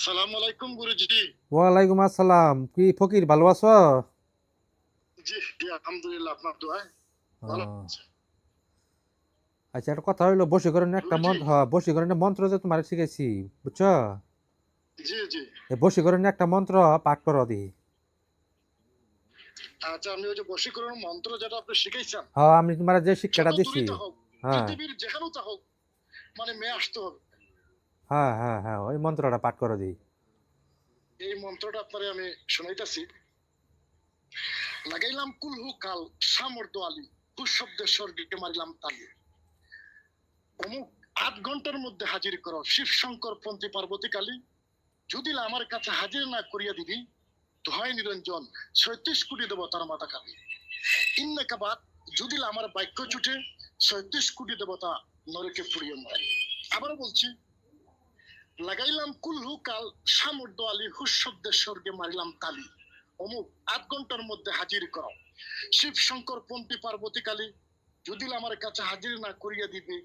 আসসালামু আলাইকুম গুরুজি। ওয়ালাইকুম আসসালাম। কি ফকির ভালো আছো? জি আলহামদুলিল্লাহ আপনার দোয়ায় ভালো আছি। আচ্ছা একটা কথা হইল বশীকরণ একটা মন্ত্র হ্যাঁ বশীকরণের মন্ত্র যে তোমার শিখাইছি বুঝছ? জি জি। বশীকরণ একটা মন্ত্র পাঠ করো দি। আচ্ছা আমি ওই যে বশীকরণ মন্ত্র যেটা আপনি শিখাইছেন হ্যাঁ আমি তোমার যে শিক্ষাটা দিছি। হ্যাঁ। পৃথিবীর যেখানেও তা হোক মানে মেয়ে আসতে হবে। হ্যাঁ হ্যাঁ হ্যাঁ ওই মন্ত্রটা পাঠ করো দি এই মন্ত্রটা আপনারে আমি শোনাইতাছি। লাগাইলাম কুলহু কাল সামর্দ আলী স্বর্গে মারিলাম তালি। অমুক আধ ঘণ্টার মধ্যে হাজির পন্থী পার্বতী কালী। যদি আমার কাছে হাজির না করিয়া দিবি, দোহাই নিরঞ্জন, ছয়ত্রিশ কোটি দেবতার মাতা কালী। ইন্নাকাবাদ যদি আমার বাক্য চুটে ছয়ত্রিশ কোটি দেবতা নরকে পুড়িয়ে মারে। আবার বলছি লাগাইলাম কুল্লু কাল সামর্দ আলী হুস শব্দের স্বর্গে মারিলাম তালি। অমুক আধ ঘণ্টার মধ্যে হাজির করো। শিব শঙ্কর পন্থী পার্বতী কালী যদি আমার কাছে হাজির না করিয়া দিবে,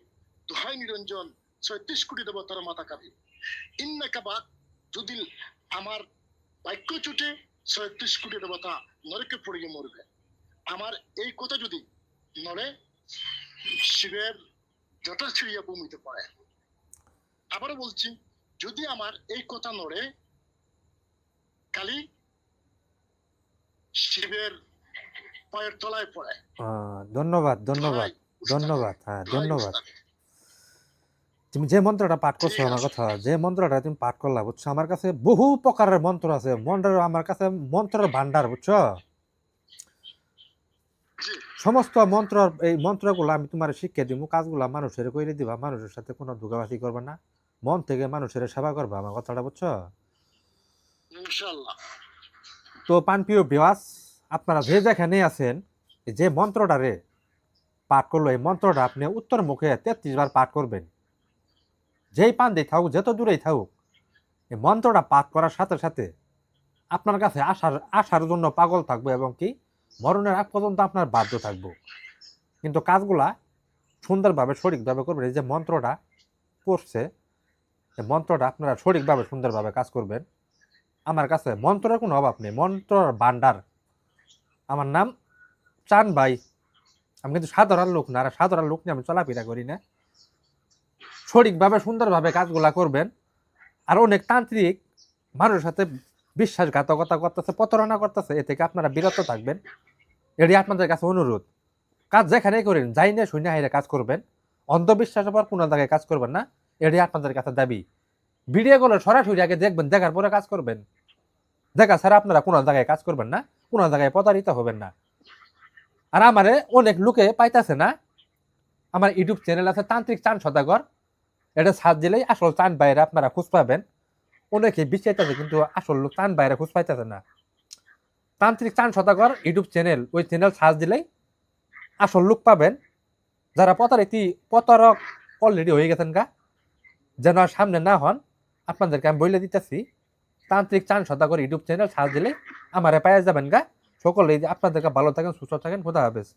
দোহাই নিরঞ্জন, ছয়ত্রিশ কোটি দেবতার মাতা কালী ইন্নাকাবাদ যদি আমার বাক্য চুটে ছয়ত্রিশ কোটি দেবতা নরকে পড়িয়ে মরবে। আমার এই কথা যদি নড়ে, শিবের জটা ছিড়িয়া ভূমিতে পড়ে। আবারও বলছি যদি আমার এই কথা নড়ে কালি শিবের পায়ের তলায় পড়ে ধন্যবাদ ধন্যবাদ ধন্যবাদ হ্যাঁ ধন্যবাদ। তুমি যে মন্ত্রটা পাঠ করছ আমার কথা যে মন্ত্রটা তুমি পাঠ করলা বুঝছ? আমার কাছে বহু প্রকারের মন্ত্র আছে। মন্ত্র আমার কাছে মন্ত্রের ভান্ডার বুঝছ? সমস্ত মন্ত্র এই মন্ত্রগুলো আমি তোমার শিক্ষা দিব কাজগুলা মানুষের কইরে দিবা মানুষের সাথে কোনো ধোকাবাজি করবে না। মন থেকে মানুষের সেবা করবা আমার কথাটা বুঝছ? তো পানপ্রিয় বিওয়াস আপনারা যে যেখানে আছেন যে মন্ত্রটা রে পাঠ করল এই মন্ত্রটা আপনি উত্তর মুখে তেত্রিশ বার পাঠ করবেন। যেই পান দিয়ে থাকুক যত দূরেই থাকুক এই মন্ত্রটা পাঠ করার সাথে সাথে আপনার কাছে আসার আসার জন্য পাগল থাকব এবং কি মরণের আগ পর্যন্ত আপনার বাধ্য থাকব। কিন্তু কাজগুলা সুন্দরভাবে সঠিকভাবে করবেন এই যে মন্ত্রটা পড়ছে এই মন্ত্রটা আপনারা সঠিকভাবে, সুন্দরভাবে কাজ করবেন, আমার কাছে মন্ত্রের কোনো অভাব নেই। মন্ত্রর ভান্ডার আমার নাম চান ভাই। আমি কিন্তু সাধারণ লোক না, আর সাধারণ লোক নিয়ে আমি চলাফেরা করি না। সঠিকভাবে, সুন্দরভাবে কাজগুলা করবেন। আর অনেক তান্ত্রিক মানুষের সাথে বিশ্বাসঘাতকতা করতেছে, প্রতারণা করতেছে, এ থেকে আপনারা বিরত থাকবেন। এটি আপনাদের কাছে অনুরোধ। কাজ যেখানেই করেন, যাই না শুনে হাইরে কাজ করবেন। অন্ধবিশ্বাসের পর কোনো জায়গায় কাজ করবেন না। এটি আপনাদের কাছে দাবি। ভিডিও ভিডিওগুলো সরাসরি আগে দেখবেন, দেখার পরে কাজ করবেন। দেখা ছাড়া আপনারা কোনো জায়গায় কাজ করবেন না, কোনো জায়গায় প্রতারিত হবেন না। আর আমারে অনেক লোকে পাইতাছে না, আমার ইউটিউব চ্যানেল আছে তান্ত্রিক চান সদাগর। এটা সাত দিলেই আসল চান বাইরে আপনারা খুঁজ পাবেন। অনেকে বিচাইতেছে কিন্তু আসল লোক চান বাইরে খুঁজ পাইতেছে না। তান্ত্রিক চান সদাগর ইউটিউব চ্যানেল, ওই চ্যানেল সার্চ দিলেই আসল লোক পাবেন। যারা প্রতারিতি, প্রতারক অলরেডি হয়ে গেছেন গা। যেন সামনে না হন, আপনাদেরকে আমি বলে দিতেছি। তান্ত্রিক চান সদা করে ইউটিউব চ্যানেল সার্চ দিলে আমারে পাওয়া যাবেন গা। সকলে আপনাদেরকে ভালো থাকেন, সুস্থ থাকেন, খোদা হাফেজ।